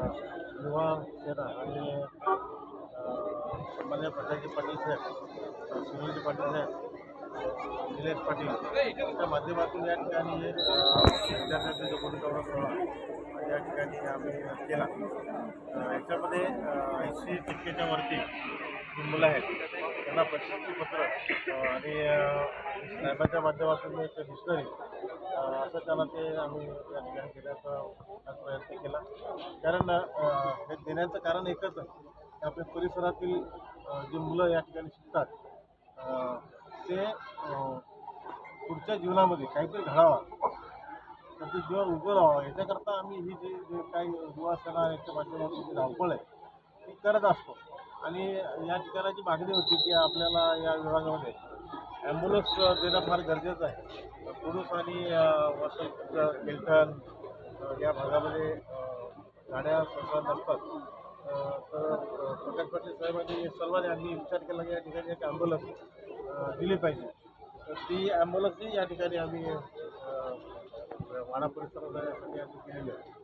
युवा सेना आणि अं, सन्मान्य प्रजाजी पाटील साहेब सुनीलजी पाटील साहेब निलेश पाटील यांच्या माध्यमातून या ठिकाणी विद्यार्थ्यांचा जो गुणगौरव सोहळा या ठिकाणी आम्ही केला. याच्यामध्ये ऐंशी टक्केच्या वरती जी मुलं आहेत त्यांना प्रशस्तीपत्र आणि साहेबांच्या माध्यमातून एक डिक्शनरी असं त्याला ते आम्ही या ठिकाणी देण्याचा प्रयत्न केला. कारण हे देण्याचं कारण एकच आहे. की आपल्या परिसरातील जी मुलं या ठिकाणी शिकतात ते पुढच्या जीवनामध्ये काहीतरी घडावा. ते जीवन उभं राहावं. याच्याकरता आम्ही ही जी जे काही युवा सेना याच्या माध्यमातून जी धावपळ आहे ती करत असतो. आणि या ठिकाणाची मागणी होती की आपल्याला या विभागामध्ये ॲम्ब्युलन्स देणं फार गरजेचं आहे. पुरुष आणि वसंत मिल्टन या भागामध्ये गाड्या सहसा नसतात तर प्रकाश पाटील साहेबांनी सर्वांनी आम्ही विचार केला की या ठिकाणी एक ॲम्ब्युलन्स दिली पाहिजे. तर ती ॲम्ब्युलन्सही या ठिकाणी आम्ही वाडा परिसरात जाण्यासाठी आम्ही केलेली आहे.